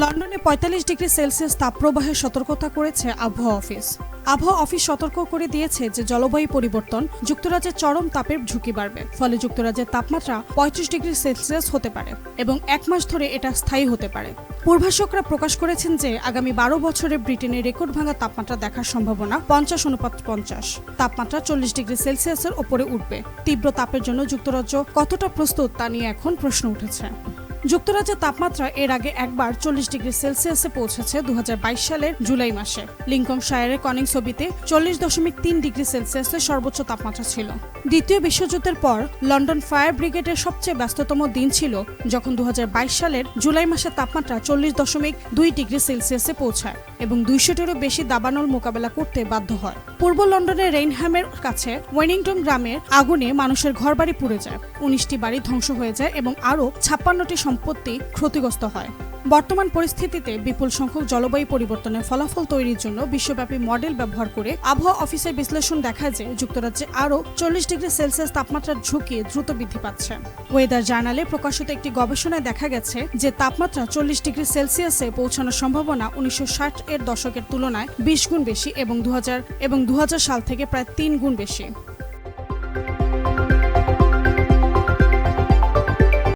লন্ডনে পঁয়তাল্লিশ degree Celsius তাপপ্রবাহের সতর্কতা করেছে আবহাওয়া অফিস। আবহাওয়া অফিস সতর্ক করে দিয়েছে যে জলবায়ু পরিবর্তন যুক্তরাজ্যের চরম তাপের ঝুঁকি বাড়বে, ফলে যুক্তরাজ্যের তাপমাত্রা পঁয়ত্রিশ ডিগ্রি সেলসিয়াস হতে পারে এবং এক মাস ধরে এটা স্থায়ী হতে পারে। পূর্বাসকরা প্রকাশ করেছেন যে আগামী বারো বছরে ব্রিটেনের রেকর্ড ভাঙা তাপমাত্রা দেখার সম্ভাবনা পঞ্চাশ অনুপাত পঞ্চাশ। তাপমাত্রা চল্লিশ ডিগ্রি সেলসিয়াসের ওপরে উঠবে। তীব্র তাপের জন্য যুক্তরাজ্য কতটা প্রস্তুত তা নিয়ে এখন প্রশ্ন উঠেছে। যুক্তরাজ্যের তাপমাত্রা এর আগে একবার চল্লিশ ডিগ্রি সেলসিয়াসে পৌঁছেছে দু হাজার বাইশ সালের জুলাই মাসে। লিঙ্কন শায়ারের কনিং ছবিতে চল্লিশ দশমিক তিন ডিগ্রি সেলসিয়াসের সর্বোচ্চ তাপমাত্রা ছিল। দ্বিতীয় বিশ্বযুদ্ধের পর লন্ডন ফায়ার ব্রিগেডের সবচেয়ে ব্যস্ততম দিন ছিল যখন দু হাজার বাইশ সালের জুলাই মাসে তাপমাত্রা চল্লিশ দশমিক দুই ডিগ্রি সেলসিয়াসে পৌঁছায় এবং দুইশোটিরও বেশি দাবানল মোকাবেলা করতে বাধ্য হয়। পূর্ব লন্ডনের রেইনহ্যামের কাছে ওয়েনিংটন গ্রামের আগুনে মানুষের ঘরবাড়ি পুড়ে যায়। উনিশটি বাড়ি ধ্বংস হয়ে যায় এবং আরও ছাপ্পান্নটি সম্পত্তি ক্ষতিগ্রস্ত হয়। বর্তমান পরিস্থিতিতে বিপুল সংখ্যক জলবায়ু পরিবর্তনের ফলাফল তৈরির জন্য বিশ্বব্যাপী মডেল ব্যবহার করে আবহাওয়া অফিসের বিশ্লেষণ দেখায় যে যুক্তরাজ্যে আরও চল্লিশ ডিগ্রি সেলসিয়াস তাপমাত্রার ঝুঁকি দ্রুত বৃদ্ধি পাচ্ছে। ওয়েদার জার্নালে প্রকাশিত একটি গবেষণায় দেখা গেছে যে তাপমাত্রা চল্লিশ ডিগ্রি সেলসিয়াসে পৌঁছানোর সম্ভাবনা উনিশশো ষাট এর দশকের তুলনায় বিশ গুণ বেশি এবং দু হাজার এবং দু হাজার সাল থেকে প্রায় তিন গুণ বেশি।